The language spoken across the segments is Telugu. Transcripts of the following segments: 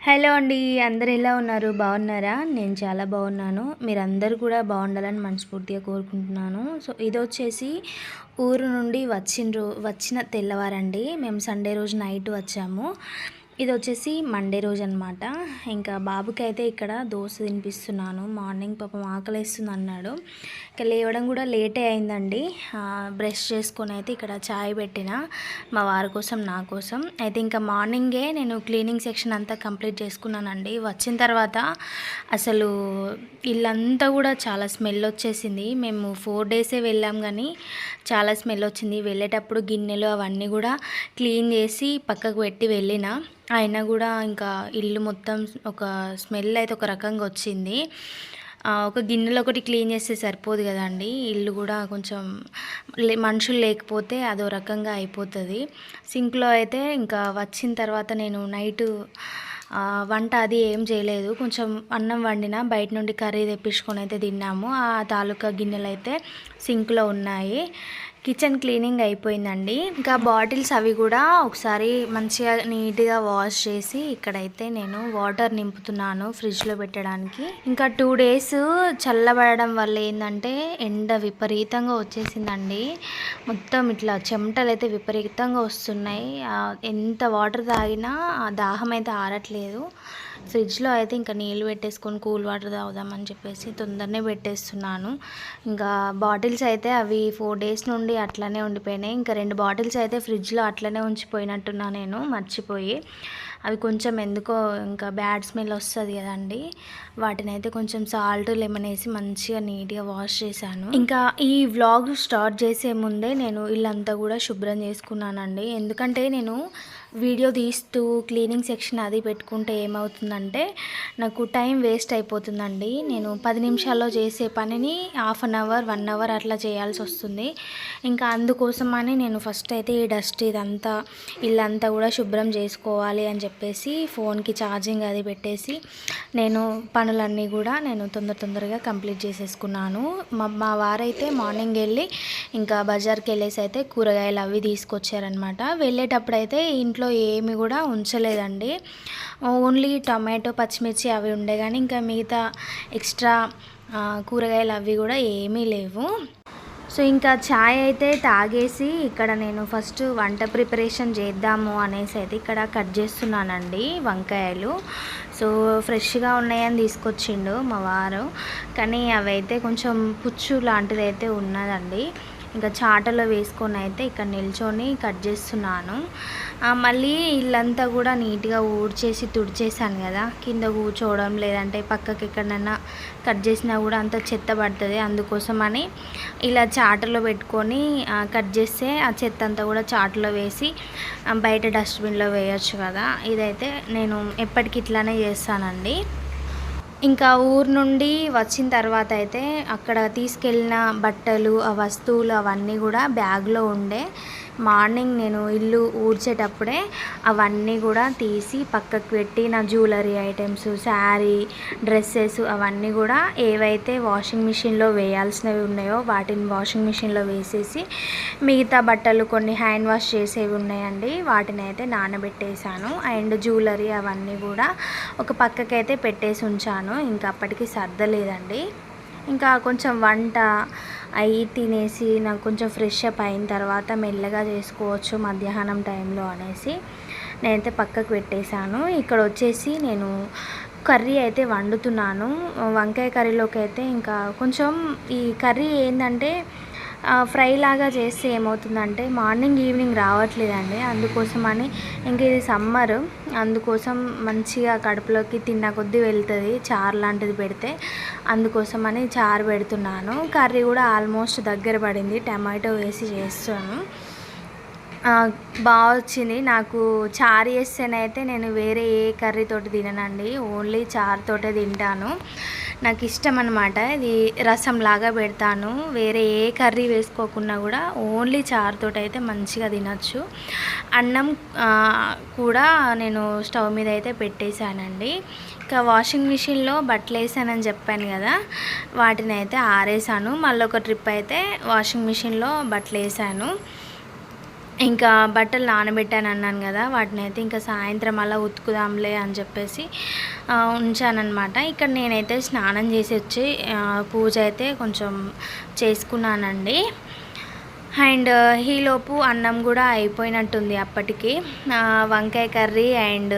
హలో అండి అందరు ఎలా ఉన్నారు? బాగున్నారా? నేను చాలా బాగున్నాను. మీరందరూ కూడా బాగుండాలని మనస్ఫూర్తిగా కోరుకుంటున్నాను. సో ఇది వచ్చేసి ఊరు నుండి వచ్చిన రో వచ్చిన తెల్లవారండి. మేము సండే రోజు నైట్ వచ్చాము. ఇది వచ్చేసి మండే రోజు అనమాట ఇంకా బాబుకి అయితే ఇక్కడ దోశ తినిపిస్తున్నాను. మార్నింగ్ పాపం ఆకలిస్తుంది అన్నాడు ఇక లేవడం కూడా లేటే అయిందండి. బ్రష్ చేసుకొని అయితే ఇక్కడ చాయ్ పెట్టిన. మా వారి కోసం నా కోసం. అయితే ఇంకా మార్నింగే నేను క్లీనింగ్ సెక్షన్ అంతా కంప్లీట్ చేసుకున్నానండి. వచ్చిన తర్వాత అసలు ఇల్లంతా కూడా చాలా స్మెల్ వచ్చేసింది. మేము ఫోర్ డేసే వెళ్ళాం కానీ చాలా స్మెల్ వచ్చింది. వెళ్ళేటప్పుడు గిన్నెలు అవన్నీ కూడా క్లీన్ చేసి పక్కకు పెట్టి వెళ్ళిన. అయినా కూడా ఇంకా ఇల్లు మొత్తం ఒక స్మెల్ అయితే ఒక రకంగా వచ్చింది. ఒక గిన్నెలో ఒకటి క్లీన్ చేస్తే సరిపోదు కదండి. ఇల్లు కూడా కొంచెం మనుషులు లేకపోతే అదో రకంగా అయిపోతుంది. సింక్లో అయితే ఇంకా వచ్చిన తర్వాత నేను నైటు వంట అది ఏం చేయలేదు. కొంచెం అన్నం వండిన బయట నుండి కర్రీ తెప్పించుకొని అయితే తిన్నాము. ఆ తాలూకా గిన్నెలు అయితే సింక్లో ఉన్నాయి. కిచెన్ క్లీనింగ్ అయిపోయిందండి. ఇంకా బాటిల్స్ అవి కూడా ఒకసారి మంచిగా నీట్గా వాష్ చేసి ఇక్కడైతే నేను వాటర్ నింపుతున్నాను ఫ్రిడ్జ్లో పెట్టడానికి. ఇంకా టూ డేస్ చల్లబడడం వల్ల ఏంటంటే ఎండ విపరీతంగా వచ్చేసిందండి. మొత్తం ఇట్లా చెమటలు అయితే విపరీతంగా వస్తున్నాయి. ఎంత వాటర్ తాగినా దాహం అయితే ఆరట్లేదు. ఫ్రిడ్జ్లో అయితే ఇంకా నీళ్ళు పెట్టేసుకొని కూల్ వాటర్ తాగుదామని చెప్పేసి తొందరనే పెట్టేస్తున్నాను. ఇంకా బాటిల్స్ అయితే అవి ఫోర్ డేస్ నుండి అట్లనే ఉండిపోయినాయి. ఇంకా రెండు బాటిల్స్ అయితే ఫ్రిడ్జ్లో అట్లనే ఉంచిపోయినట్టున్నా నేను మర్చిపోయి. అవి కొంచెం ఎందుకో ఇంకా బ్యాడ్ స్మెల్ వస్తుంది కదండి. వాటిని అయితే కొంచెం సాల్ట్ లెమన్ వేసి మంచిగా నీట్గా వాష్ చేశాను. ఇంకా ఈ వ్లాగ్ స్టార్ట్ చేసే ముందే నేను ఇల్లంతా కూడా శుభ్రం చేసుకున్నానండి. ఎందుకంటే నేను వీడియో తీస్తూ క్లీనింగ్ సెక్షన్ అది పెట్టుకుంటే ఏమవుతుందంటే నాకు టైం వేస్ట్ అయిపోతుందండి. నేను పది నిమిషాల్లో చేసే పనిని half an hour one hour అట్లా చేయాల్సి వస్తుంది. ఇంకా అందుకోసమని నేను ఫస్ట్ అయితే ఈ డస్ట్ ఇదంతా ఇల్లంతా కూడా శుభ్రం చేసుకోవాలి అని చెప్పేసి ఫోన్కి ఛార్జింగ్ అది పెట్టేసి నేను పనులన్నీ కూడా నేను తొందర తొందరగా కంప్లీట్ చేసేసుకున్నాను. మా మా వారైతే మార్నింగ్ వెళ్ళి ఇంకా బజార్కి వెళ్ళేసి అయితే కూరగాయలు అవి తీసుకొచ్చారనమాట వెళ్ళేటప్పుడు అయితే ఇంట్లో ఏమి కూడా ఉంచలేదండి. ఓన్లీ టమాటో పచ్చిమిర్చి అవి ఉండే కానీ ఇంకా మిగతా ఎక్స్ట్రా కూరగాయలు అవి కూడా ఏమీ లేవు. సో ఇంకా ఛాయ్ అయితే తాగేసి ఇక్కడ నేను ఫస్ట్ వంట ప్రిపరేషన్ చేద్దాము అనేసి అయితే ఇక్కడ కట్ చేస్తున్నానండి వంకాయలు. సో ఫ్రెష్గా ఉన్నాయని తీసుకొచ్చిండు మా వారు. కానీ అవైతే కొంచెం పుచ్చు లాంటిది అయితే ఉన్నదండి. ఇంకా చాటలో వేసుకొని అయితే ఇక్కడ నిల్చొని కట్ చేస్తున్నాను. మళ్ళీ ఇల్లంతా కూడా నీట్గా ఊడ్చేసి తుడిచేసాను కదా. కింద కూర్చోవడం లేదంటే పక్కకి ఎక్కడైనా కట్ చేసినా కూడా అంత చెత్త పడుతుంది. అందుకోసమని ఇలా చాటలో పెట్టుకొని కట్ చేస్తే ఆ చెత్త అంతా కూడా చాటలో వేసి బయట డస్ట్బిన్లో వేయచ్చు కదా. ఇదైతే నేను ఎప్పటికి ఇట్లానే చేస్తానండి. ఇంకా ఊరు నుండి వచ్చిన తర్వాత అయితే అక్కడ తీసుకెళ్ళిన బట్టలు ఆ వస్తువులు అవన్నీ కూడా బ్యాగ్లో ఉండే. మార్నింగ్ నేను ఇల్లు ఊడ్చేటప్పుడే అవన్నీ కూడా తీసి పక్కకు పెట్టి నా జ్యువెలరీ ఐటమ్స్ శారీ డ్రెస్సెస్ అవన్నీ కూడా ఏవైతే వాషింగ్ మిషన్లో వేయాల్సినవి ఉన్నాయో వాటిని వాషింగ్ మిషన్లో వేసేసి మిగతా బట్టలు కొన్ని హ్యాండ్ వాష్ చేసేవి ఉన్నాయండి. వాటిని అయితే నానబెట్టేశాను. అండ్ జ్యువెలరీ అవన్నీ కూడా ఒక పక్కకైతే పెట్టేసి ఉంచాను. ఇంకా అప్పటికి సర్దలేదండి. ఇంకా కొంచెం వంట అవి తినేసి నాకు కొంచెం ఫ్రెష్ అప్ అయిన తర్వాత మెల్లగా చేసుకోవచ్చు మధ్యాహ్నం టైంలో అనేసి నేనైతే పక్కకు పెట్టేశాను. ఇక్కడ వచ్చేసి నేను కర్రీ అయితే వండుతున్నాను. వంకాయ కర్రీలోకి అయితే ఇంకా కొంచెం ఈ కర్రీ ఏంటంటే ఫ్రై లాగా చేస్తే ఏమవుతుందంటే మార్నింగ్ ఈవినింగ్ రావట్లేదండి. అందుకోసమని ఇంక ఇది సమ్మర్. అందుకోసం మంచిగా కడుపులోకి తిన్న కొద్దీ వెళ్తుంది చారు లాంటిది పెడితే. అందుకోసమని చారు పెడుతున్నాను. కర్రీ కూడా ఆల్మోస్ట్ దగ్గర పడింది. టమాటో వేసి చేస్తాను. బాగా వచ్చింది. నాకు చారు చేస్తేనైతే నేను వేరే ఏ కర్రీతోటి తిననండి. ఓన్లీ చారుతోటే తింటాను. నాకు ఇష్టం అనమాట ఇది రసం లాగా పెడతాను. వేరే ఏ కర్రీ వేసుకోకుండా కూడా ఓన్లీ చారుతో అయితే మంచిగా తినచ్చు. అన్నం కూడా నేను స్టవ్ మీద అయితే పెట్టేశానండి. ఇంకా వాషింగ్ మిషన్లో బట్టలు వేసానని చెప్పాను కదా వాటిని అయితే ఆరేసాను. మళ్ళీ ఒక ట్రిప్ అయితే వాషింగ్ మిషన్లో బట్టలు వేసాను. ఇంకా బట్టలు నానబెట్టాను అన్నాను కదా వాటిని అయితే ఇంకా సాయంత్రం అలా ఉతుకుదాంలే అని చెప్పేసి ఆ, ఉంచానన్నమాట. ఇక్కడ నేనైతే స్నానం చేసి వచ్చి పూజ అయితే కొంచెం చేసుకున్నానండి. అండ్ ఈలోపు అన్నం కూడా అయిపోయినట్టుంది అప్పటికి. వంకాయ కర్రీ అండ్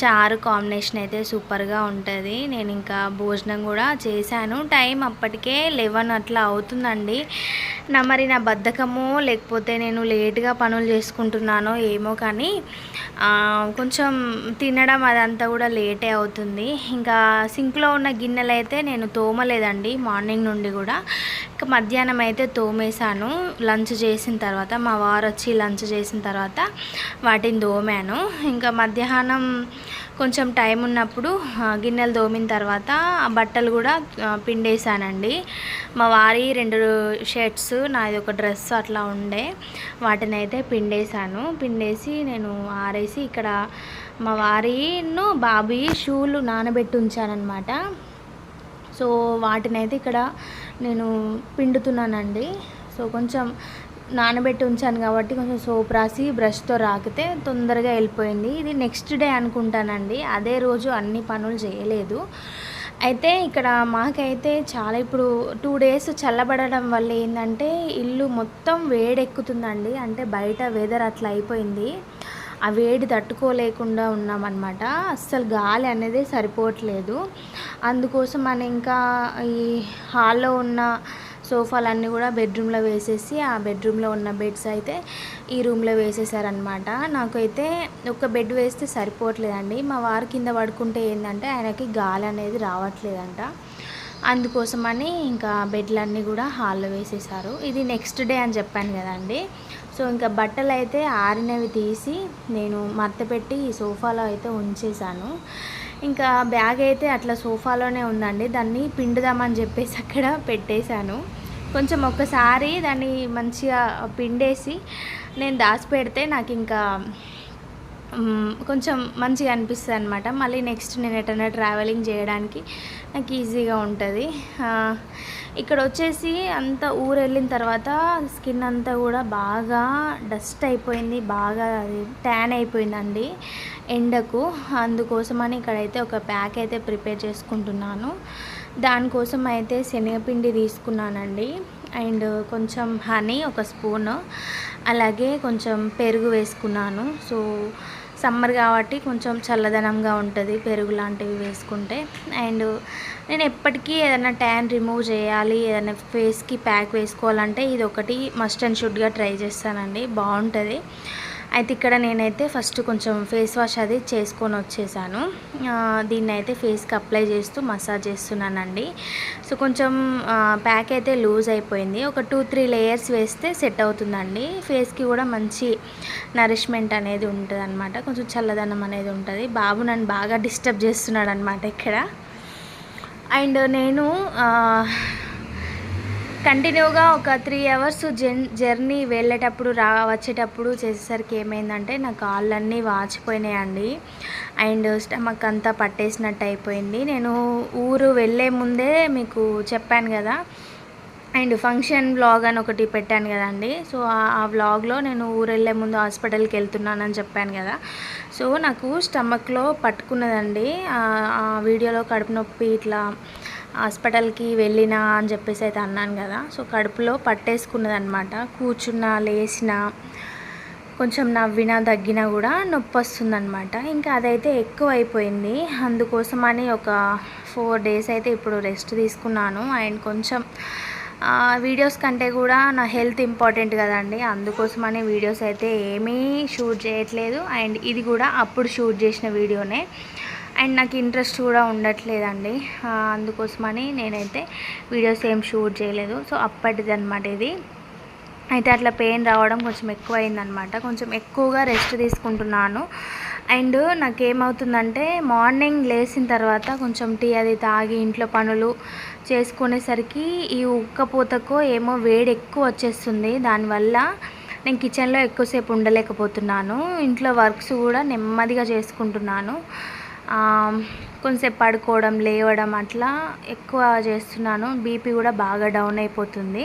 చారు కాంబినేషన్ అయితే సూపర్గా ఉంటుంది. నేను ఇంకా భోజనం కూడా చేశాను. టైం అప్పటికే లెవెన్ అట్లా అవుతుందండి. నా మరి నా బద్ధకమో లేకపోతే నేను లేట్గా పనులు చేసుకుంటున్నానో ఏమో కానీ కొంచెం తినడం అదంతా కూడా లేటే అవుతుంది. ఇంకా సింక్లో ఉన్న గిన్నెలు అయితే నేను తోమలేదండి మార్నింగ్ నుండి కూడా. ఇంకా మధ్యాహ్నం అయితే తోమేశాను. లంచ్ చేసిన తర్వాత మా వారు వచ్చి లంచ్ చేసిన తర్వాత వాటిని తోమాను ఇంకా మధ్యాహ్నం కొంచెం టైం ఉన్నప్పుడు గిన్నెలు తోమిన తర్వాత ఆ బట్టలు కూడా పిండేశానండి. మా వారి రెండు షర్ట్స్ నాది ఒక డ్రెస్ అట్లా ఉండే వాటిని అయితే పిండేశాను. పిండేసి నేను ఆరేసి ఇక్కడ మా వారిను బాబీ షూలు నానబెట్టి ఉంచానన్నమాట. సో వాటినైతే ఇక్కడ నేను పిండుతున్నానండి. సో కొంచెం నానబెట్టి ఉంచాను కాబట్టి కొంచెం సోప్ రాసి బ్రష్తో రాకితే తొందరగా వెళ్ళిపోయింది. ఇది నెక్స్ట్ డే అనుకుంటానండి. అదే రోజు అన్ని పనులు చేయలేదు. అయితే ఇక్కడ మాకైతే చాలా ఇప్పుడు టూ డేస్ చల్లబడడం వల్ల ఏంటంటే ఇల్లు మొత్తం వేడెక్కుతుందండి. అంటే బయట వెదర్ అట్లా అయిపోయింది. ఆ వేడి తట్టుకోలేకుండా ఉన్నామన్నమాట. అస్సలు గాలి అనేది సరిపోవట్లేదు. అందుకోసం అని ఇంకా ఈ హాల్లో ఉన్న సోఫాలన్నీ కూడా బెడ్రూమ్లో వేసేసి ఆ బెడ్రూమ్లో ఉన్న బెడ్స్ అయితే ఈ రూమ్లో వేసేసారనమాట నాకైతే ఒక బెడ్ వేస్తే సరిపోవట్లేదండి. మా వారు కింద పడుకుంటే ఏంటంటే ఆయనకి గాలి అనేది రావట్లేదంట. అందుకోసమని ఇంకా బెడ్లన్నీ కూడా హాల్లో వేసేసారు. ఇది నెక్స్ట్ డే అని చెప్పాను కదండి. సో ఇంకా బట్టలు అయితే ఆరినవి తీసి నేను మడత పెట్టి ఈ సోఫాలో అయితే ఉంచేసాను ఇంకా బ్యాగ్ అయితే అట్లా సోఫాలోనే ఉందండి. దాన్ని పిండుదామని చెప్పేసి అక్కడ పెట్టేశాను. కొంచెం ఒక్కసారి దాన్ని మంచిగా పిండేసి నేను దాచిపెడితే నాకు ఇంకా కొంచెం మంచిగా అనిపిస్తుంది అనమాట మళ్ళీ నెక్స్ట్ నేను ఎటైనా ట్రావెలింగ్ చేయడానికి నాకు ఈజీగా ఉంటుంది. ఇక్కడ వచ్చేసి అంత ఊరు వెళ్ళిన తర్వాత స్కిన్ అంతా కూడా బాగా డస్ట్ అయిపోయింది బాగా అది ట్యాన్ అయిపోయిందండి ఎండకు. అందుకోసమని ఇక్కడైతే ఒక ప్యాక్ అయితే ప్రిపేర్ చేసుకుంటున్నాను. దానికోసం అయితే శనగపిండి తీసుకున్నానండి. అండ్ కొంచెం హనీ ఒక స్పూన్ అలాగే కొంచెం పెరుగు వేసుకున్నాను. సో సమ్మర్ కాబట్టి కొంచెం చల్లదనంగా ఉంటుంది పెరుగు లాంటివి వేసుకుంటే. అండ్ నేను ఎప్పటికీ ఏదైనా ట్యాన్ రిమూవ్ చేయాలి ఏదైనా ఫేస్కి ప్యాక్ వేసుకోవాలంటే ఇది ఒకటి మస్ట్ అండ్ షుడ్గా ట్రై చేస్తానండి. బాగుంటుంది. అయితే ఇక్కడ నేనైతే ఫస్ట్ కొంచెం ఫేస్ వాష్ అది చేసుకొని వచ్చేసాను. దీన్ని అయితే ఫేస్కి అప్లై చేస్తూ మసాజ్ చేస్తున్నానండి. సో కొంచెం ప్యాక్ అయితే లూజ్ అయిపోయింది. ఒక టూ త్రీ లేయర్స్ వేస్తే సెట్ అవుతుందండి. ఫేస్కి కూడా మంచి నరిష్మెంట్ అనేది ఉంటుంది అనమాట కొంచెం చల్లదనం అనేది ఉంటుంది. బాబు నన్ను బాగా డిస్టర్బ్ చేస్తున్నాడు అనమాట ఇక్కడ. అండ్ నేను కంటిన్యూగా ఒక త్రీ అవర్స్ జన్ జర్నీ వెళ్ళేటప్పుడు రా వచ్చేటప్పుడు చేసేసరికి ఏమైందంటే నా కాళ్ళన్నీ వాచిపోయినాయండి. అండ్ స్టమక్ అంతా పట్టేసినట్టు అయిపోయింది. నేను ఊరు వెళ్ళే ముందే మీకు చెప్పాను కదా. అండ్ ఫంక్షన్ వ్లాగ్ అని ఒకటి పెట్టాను కదండి. సో ఆ- వ్లాగ్లో నేను ఊరు వెళ్ళే ముందు హాస్పిటల్కి వెళ్తున్నానని చెప్పాను కదా. సో నాకు స్టమక్లో పట్టుకున్నదండి. ఆ వీడియోలో కడుపు నొప్పి ఇట్లా హాస్పిటల్కి వెళ్ళినా అని చెప్పేసి అయితే అన్నాను కదా. సో కడుపులో పట్టేసుకున్నది అనమాట కూర్చున్నా లేచినా కొంచెం నవ్వినా తగ్గినా కూడా నొప్పి వస్తుందన్నమాట ఇంకా అదైతే ఎక్కువ అయిపోయింది అందుకోసమని ఒక ఫోర్ డేస్ అయితే ఇప్పుడు రెస్ట్ తీసుకున్నాను. అండ్ కొంచెం వీడియోస్ కంటే కూడా నా హెల్త్ ఇంపార్టెంట్ కదండి. అందుకోసమని వీడియోస్ అయితే ఏమీ షూట్ చేయట్లేదు. అండ్ ఇది కూడా అప్పుడు షూట్ చేసిన వీడియోనే. అండ్ నాకు ఇంట్రెస్ట్ కూడా ఉండట్లేదండి. అందుకోసమని నేనైతే వీడియోస్ ఏం షూట్ చేయలేదు. సో అప్పటిది అనమాట ఇది. అయితే అట్లా పెయిన్ రావడం కొంచెం ఎక్కువ అయిందనమాట కొంచెం ఎక్కువగా రెస్ట్ తీసుకుంటున్నాను. అండ్ నాకేమవుతుందంటే మార్నింగ్ లేచిన తర్వాత కొంచెం టీ అది తాగి ఇంట్లో పనులు చేసుకునేసరికి ఈ ఉక్కపోతకో ఏమో వేడి ఎక్కువ వచ్చేస్తుంది. దానివల్ల నేను కిచెన్లో ఎక్కువసేపు ఉండలేకపోతున్నాను. ఇంట్లో వర్క్స్ కూడా నెమ్మదిగా చేసుకుంటున్నాను. కొంచెంసేపు పడుకోవడం లేవడం అట్లా ఎక్కువ చేస్తున్నాను. బీపీ కూడా బాగా డౌన్ అయిపోతుంది.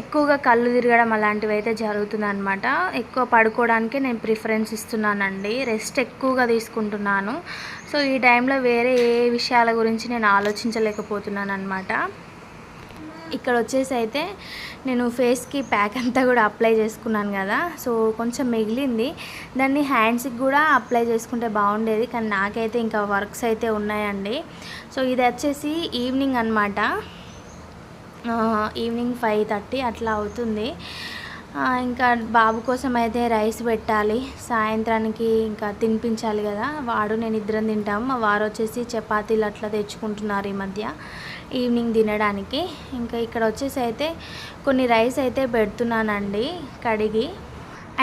ఎక్కువగా కళ్ళు తిరగడం అలాంటివి అయితే జరుగుతుంది అనమాట ఎక్కువ పడుకోవడానికే నేను ప్రిఫరెన్స్ ఇస్తున్నానండి. రెస్ట్ ఎక్కువగా తీసుకుంటున్నాను. సో ఈ టైంలో వేరే ఏ విషయాల గురించి నేను ఆలోచించలేకపోతున్నాను అనమాట ఇక్కడ వచ్చేసి అయితే నేను ఫేస్కి ప్యాక్ అంతా కూడా అప్లై చేసుకున్నాను కదా. సో కొంచెం మిగిలింది. దాన్ని హ్యాండ్స్కి కూడా అప్లై చేసుకుంటే బాగుండేది. కానీ నాకైతే ఇంకా వర్క్స్ అయితే ఉన్నాయండి. సో ఇది వచ్చేసి ఈవినింగ్ అనమాట ఈవినింగ్ ఫైవ్ థర్టీ అట్లా అవుతుంది. ఇంకా బాబు కోసం అయితే రైస్ పెట్టాలి. సాయంత్రానికి ఇంకా తినిపించాలి కదా. వాడు నేను ఇద్దరం తింటాము మా వారు వచ్చేసి చపాతీలు అట్లా తెచ్చుకుంటున్నారు ఈ మధ్య ఈవినింగ్ తినడానికి. ఇంకా ఇక్కడ వచ్చేసి అయితే కొన్ని రైస్ అయితే పెడుతున్నానండి కడిగి.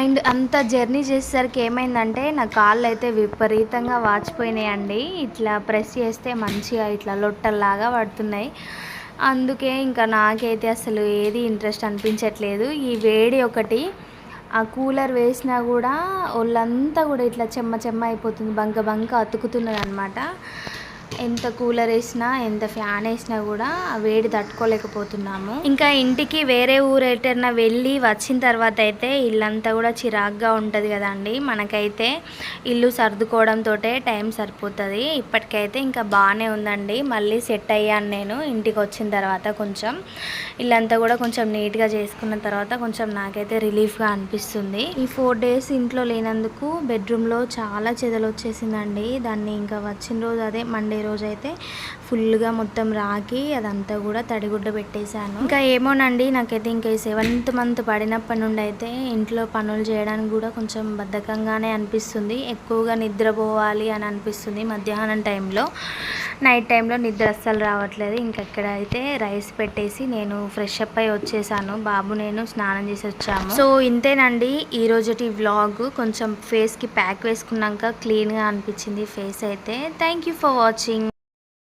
అండ్ అంత జర్నీ చేసేసరికి ఏమైందంటే నా కాళ్ళు అయితే విపరీతంగా వాచిపోయినాయండి. ఇట్లా ప్రెస్ చేస్తే మంచిగా ఇట్లా లొట్టల్లాగా పడుతున్నాయి. అందుకే ఇంకా నాకైతే అసలు ఏది ఇంట్రెస్ట్ అనిపించట్లేదు. ఈ వేడి ఒకటి ఆ కూలర్ వేసినా కూడా ఒళ్ళంతా కూడా ఇట్లా చెమ్మ చెమ్మ అయిపోతుంది. బంక బంక అతుకుతున్నది అనమాట ఎంత కూలర్ వేసినా ఎంత ఫ్యాన్ వేసినా కూడా ఆ వేడి తట్టుకోలేకపోతున్నాము. ఇంకా ఇంటికి వేరే ఊరు ఎటైనా వెళ్ళి వచ్చిన తర్వాత అయితే ఇల్లంతా కూడా చిరాగ్గా ఉంటుంది కదండి. మనకైతే ఇల్లు సర్దుకోవడంతో టైం సరిపోతుంది. ఇప్పటికైతే ఇంకా బాగానే ఉందండి. మళ్ళీ సెట్ అయ్యాను నేను ఇంటికి వచ్చిన తర్వాత కొంచెం. ఇల్లంతా కూడా కొంచెం నీట్గా చేసుకున్న తర్వాత కొంచెం నాకైతే రిలీఫ్గా అనిపిస్తుంది. ఈ ఫోర్ డేస్ ఇంట్లో లేనందుకు బెడ్రూమ్లో చాలా చెదలు వచ్చేసిందండి. దాన్ని ఇంకా వచ్చిన రోజు అదే మండే రోజు అయితే ఫుల్గా మొత్తం రాకి అదంతా కూడా తడిగుడ్డ పెట్టేశాను. ఇంకా ఏమోనండి నాకైతే ఇంకా ఈ సెవెంత్ మంత్ పడినప్పటి నుండి అయితే ఇంట్లో పనులు చేయడానికి కూడా కొంచెం బద్ధకంగానే అనిపిస్తుంది. ఎక్కువగా నిద్రపోవాలి అని అనిపిస్తుంది మధ్యాహ్నం టైంలో. నైట్ టైంలో నిద్ర అస్సలు రావట్లేదు. ఇంకెక్కడైతే అయితే రైస్ పెట్టేసి నేను ఫ్రెష్ అప్ అయి వచ్చేసాను. బాబు నేను స్నానం చేసి వచ్చాము. సో ఇంతేనండి ఈ రోజుటి వ్లాగ్. కొంచెం ఫేస్కి ప్యాక్ వేసుకున్నాక క్లీన్గా అనిపించింది ఫేస్ అయితే. Thank you for watching.